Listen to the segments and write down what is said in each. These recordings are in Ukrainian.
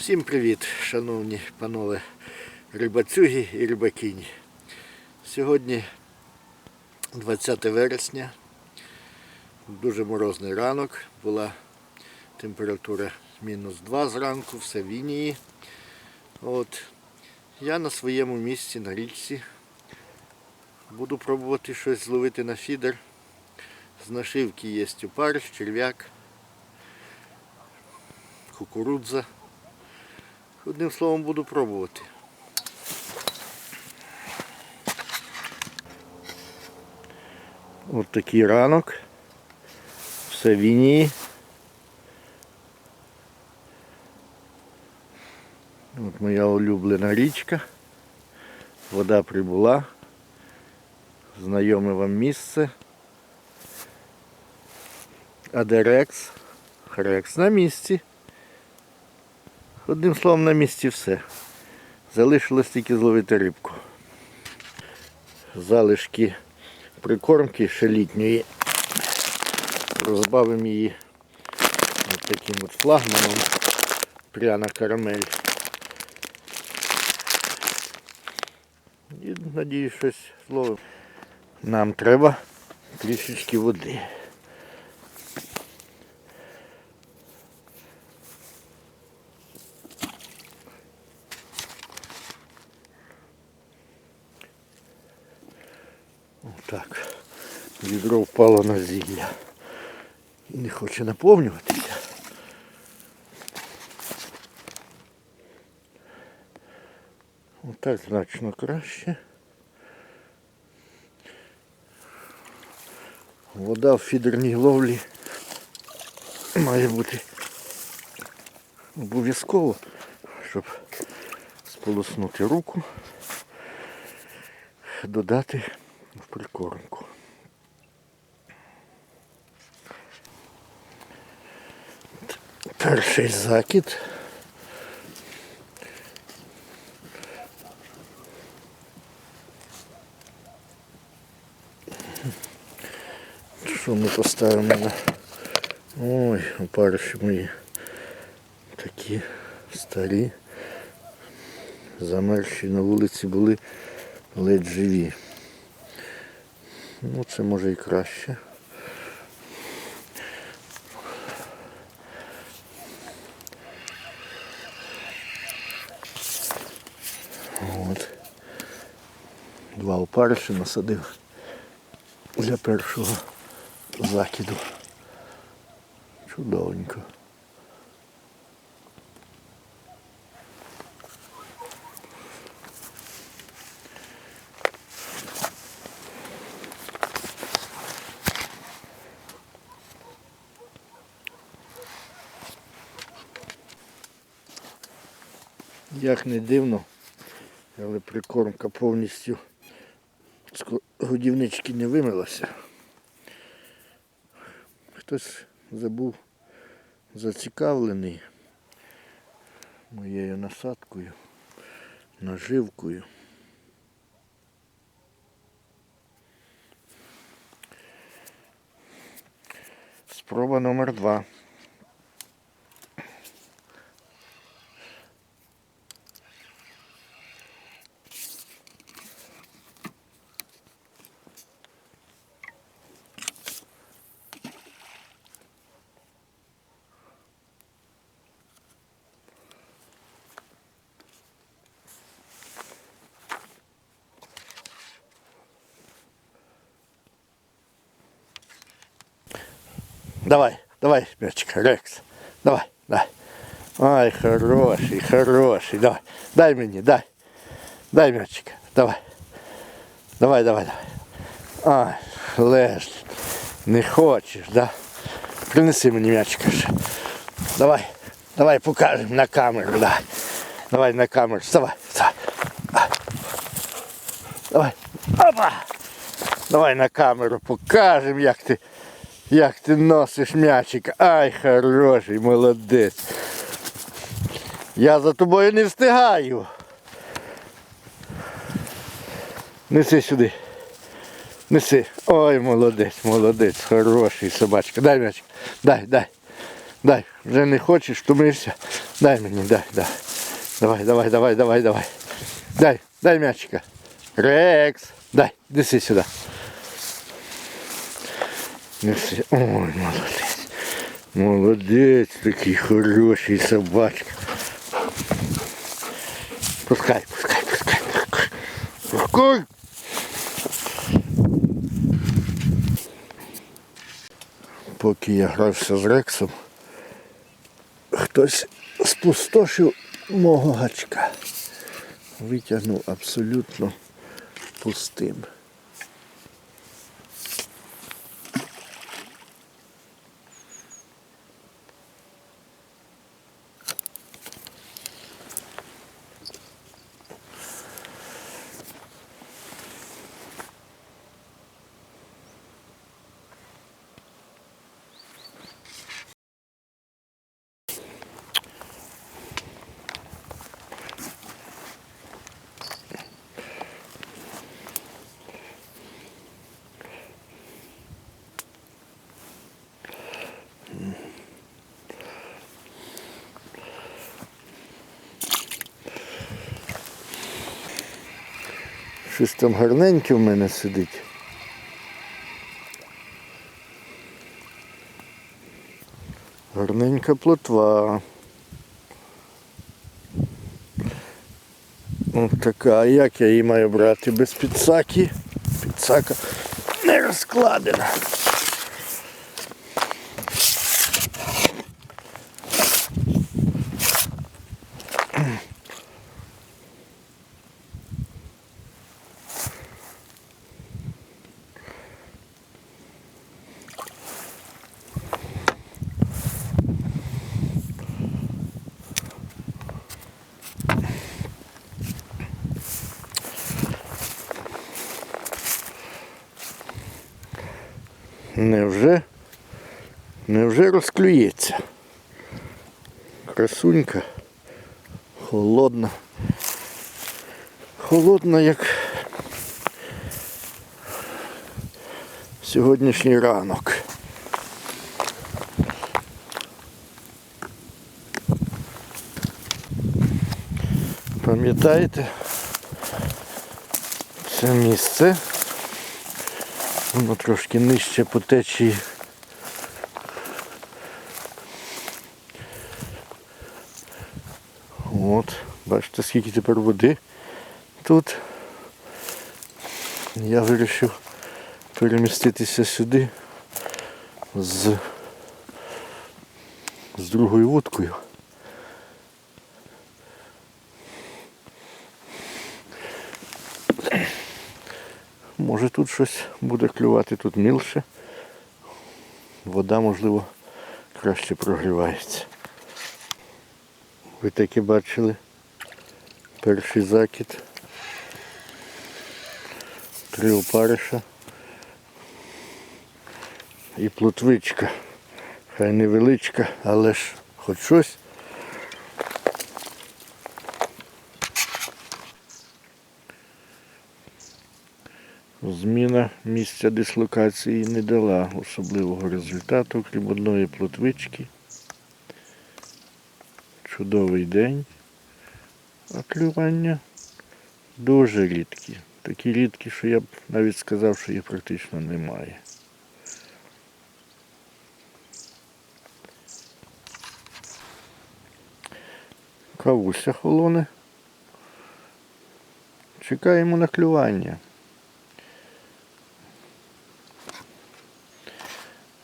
Всім привіт, шановні панове рибацюги і рибакині. Сьогодні 20 вересня, дуже морозний ранок, була температура мінус 2 зранку, в Інії. От. Я на своєму місці на річці буду пробувати щось зловити на фідер. З нашивки є опариш, черв'як, кукурудза. Одним словом буду пробувати. От такий ранок. Все в Інії. От моя улюблена річка. Вода прибула. Знайоме вам місце. А де Рекс? Рекс на місці. Одним словом, на місці все. Залишилось тільки зловити рибку. Залишки прикормки ще літньої. Розбавимо її от таким от флагманом. Пряна карамель. І надіюсь, щось зловимо. Нам треба трішечки води. Так, відро на зілля. І не хоче наповнюватися. Отак значно краще. Вода в фідерній ловлі має бути обов'язково, щоб сполоснути руку, додати в прикормку. Перший закид. Що ми поставимо на... Ой, опариші мої такі старі. Замерші на вулиці були ледь живі. Ну це може і краще. От. Два опариші насадив для першого закиду. Чудовенько. Як не дивно, але прикормка повністю годівнички не вимилася. Хтось забув зацікавлений моєю насадкою, наживкою. Спроба номер два. Давай, давай, мячик, Рекс. Давай, дай. Ай, хороший, хороший. Давай. Дай мені, дай. Дай мячик. Давай. Давай, давай, давай. Ай, лежиш. Не хочеш, да? Принеси мені м'ячика ще. Давай. Давай покажемо на камеру, давай. Давай на камеру. Вставай, вставай. Ай. Давай. Опа! Давай на камеру покажемо, як ти. Як ти носиш м'ячик. Ай, хороший, молодець. Я за тобою не встигаю. Неси сюди. Неси. Ой, молодець, молодець, хороший собачка. Дай м'ячик. Дай, дай. Дай. Вже не хочеш, втомився. Дай мені, дай, дай. Давай, давай, давай, давай, давай. Дай, дай м'ячика. Рекс. Дай, неси сюди. Неси. Ой, молодець. Молодець, такий хороший собачка. Пускай, пускай, пускай. Пускай. Поки я грався з Рексом, хтось спустошив мого гачка. Витягнув абсолютно пустим. Щось там гарненьке в мене сидить. Гарненька плотва. Ось така, а як я її маю брати без підсаки? Підсака не розкладена. Невже? Невже розклюється? Красунька. Холодна. Холодна, як сьогоднішній ранок. Пам'ятаєте це місце? Воно трошки нижче по течії. От, бачите, скільки тепер води тут. Я вирішив переміститися сюди з, з другою вудкою. Може тут щось буде клювати, тут мілше. Вода, можливо, краще прогрівається. Ви таки бачили перший закид. Три опариша і плотвичка. Хай невеличка, але ж хоч щось. Зміна місця дислокації не дала особливого результату, крім одної плотвички. Чудовий день. А клювання дуже рідкі. Такі рідкі, що я б навіть сказав, що їх практично немає. Кавуся холоне. Чекаємо на клювання.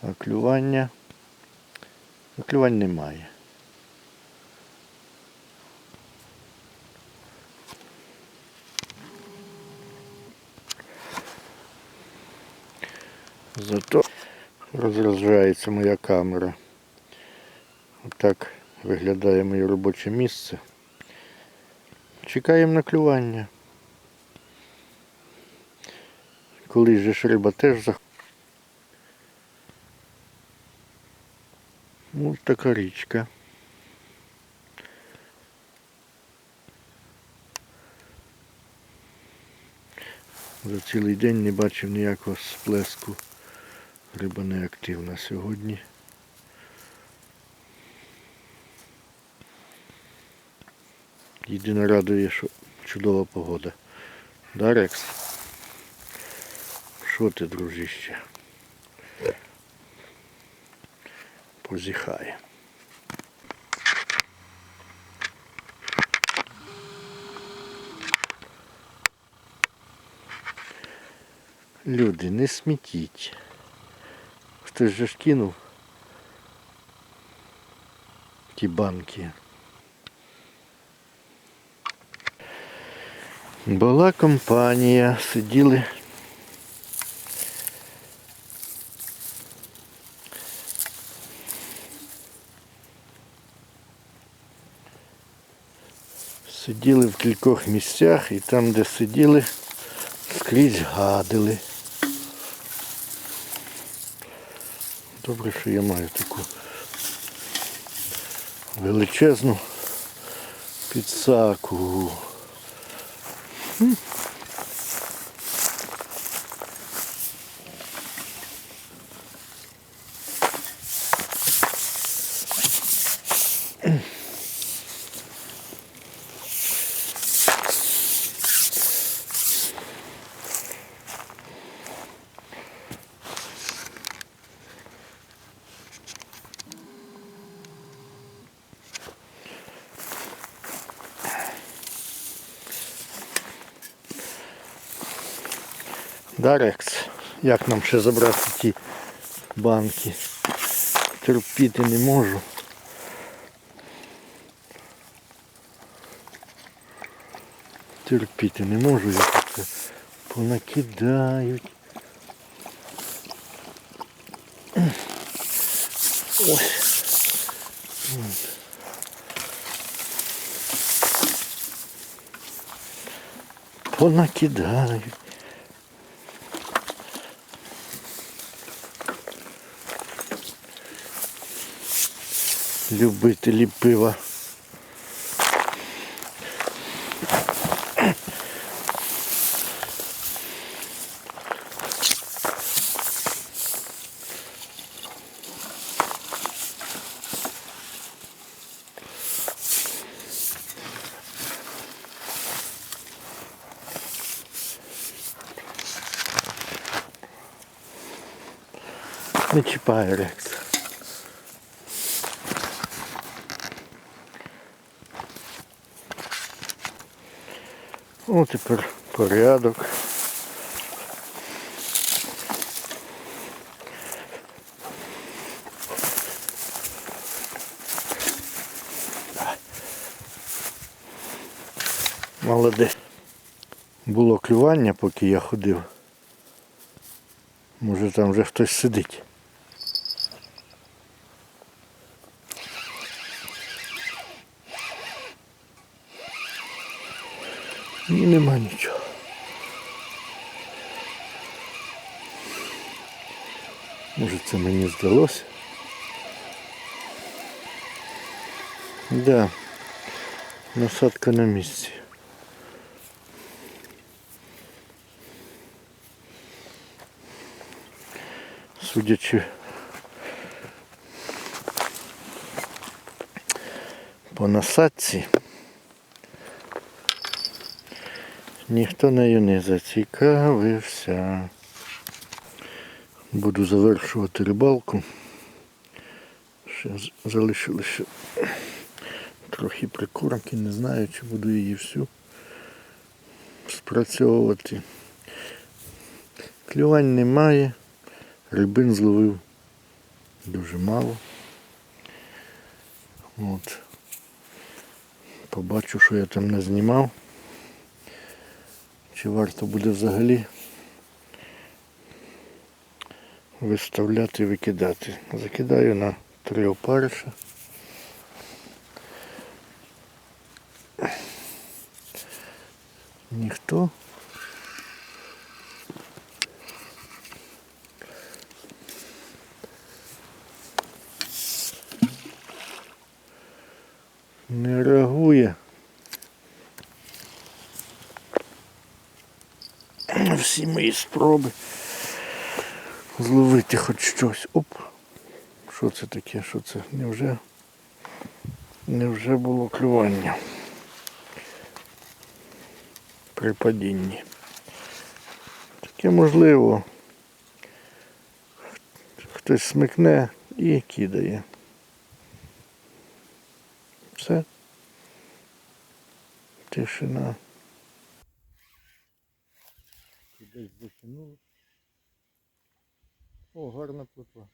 А клювання. А клювань немає. Зато розражається моя камера. Отак виглядає моє робоче місце. Чекаємо на клювання. Колись же ж риба теж заходить. Ось така річка. За цілий день не бачив ніякого сплеску. Риба не активна сьогодні. Єдине радує, що чудова погода. Да, Рекс? Що ти, дружище? Позіхає. Люди, не смітіть. Хтось же ж кинув ті банки. Була компанія, сиділи. Сиділи в кількох місцях і там, де сиділи, скрізь гадили. Добре, що я маю таку величезну підсаку. Да, Рекс? Як нам ще забрати ті банки? Терпіти не можу. Терпіти не можу, як це понакидають. Ось. Понакидають. любителі пива. Не чіпає Рекс. О, тепер порядок. Молодець. Було клювання, поки я ходив. Може там вже хтось сидить. Ні, нема нічого. Може це мені здалося? Да, насадка на місці. Судячи по насадці, Ніхто нею не зацікавився. Буду завершувати рибалку. Ще залишилося трохи прикормки, не знаю, чи буду її всю спрацьовувати. Клювань немає, рибин зловив дуже мало. От. Побачу, що я там не знімав. Чи варто буде взагалі виставляти викидати. Закидаю на три опариша. Ніхто. Не реагує. Всі мої спроби зловити хоч щось. Оп. Що це таке? Що це? Невже? Невже було клювання? при падінні. Таке можливо. Хтось смикне і кидає. Все. Тишина. Десь затягнуло. О, гарна плитва.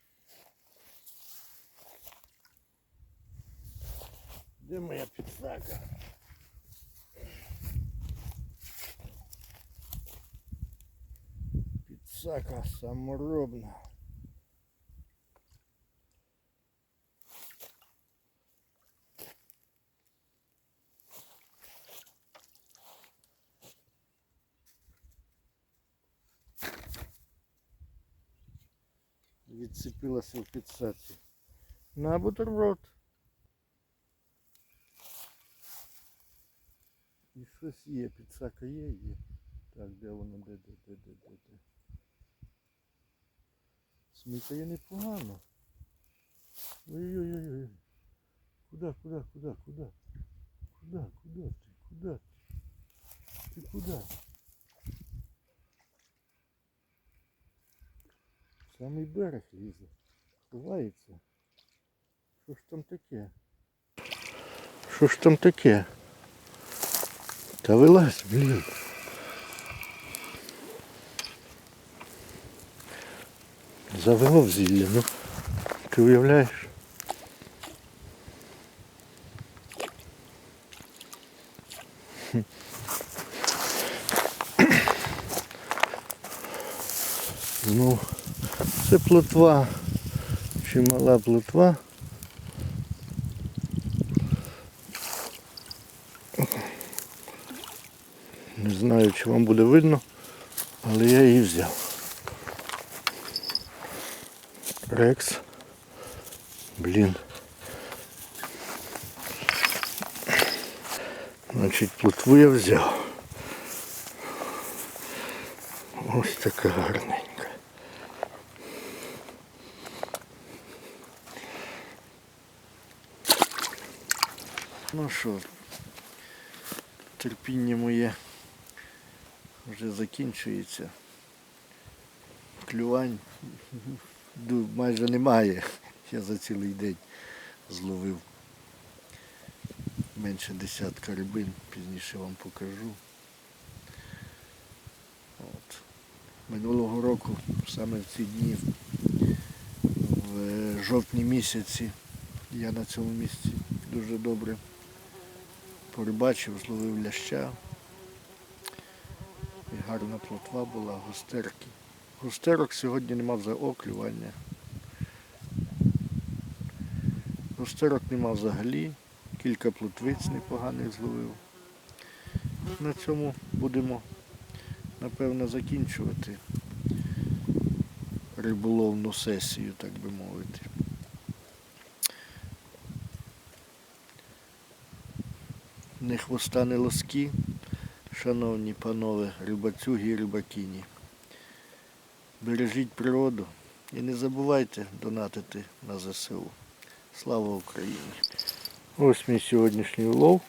Де моя підсака? Підсака саморобна. Відцепилася в підсаці. На бутерброд. І щось є, підсака є, є. Так, де воно, де, де, де, де, де, де. Смикає непогано. Ой-ой-ой. Куда, куда, куда, куда? Куда, куда ти? Куда ти? Ти куда? Самий берег лізе. Ховається. Що ж там таке? Що ж там таке? Та вилазь, блін. Завело в зілля, ну. Ти уявляєш? Хм. Це плотва, чимала плотва. Не знаю, чи вам буде видно, але я її взяв. Рекс. Блін. Значить, плотву я взяв. Ось така гарненька. Ну що, терпіння моє вже закінчується. Клювань майже немає. Я за цілий день зловив менше десятка рибин, пізніше вам покажу. От. Минулого року, саме в ці дні, в е, жовтні місяці, я на цьому місці дуже добре порибачив, зловив ляща. І гарна плотва була, густерки. Густерок сьогодні не мав за оклювання. Густерок нема взагалі. Кілька плотвиць непоганих зловив. На цьому будемо, напевно, закінчувати риболовну сесію, так би мовити. Не хвоста, не лоски, шановні панове рибацюги і рибакіні. Бережіть природу і не забувайте донатити на ЗСУ. Слава Україні! Ось мій сьогоднішній улов.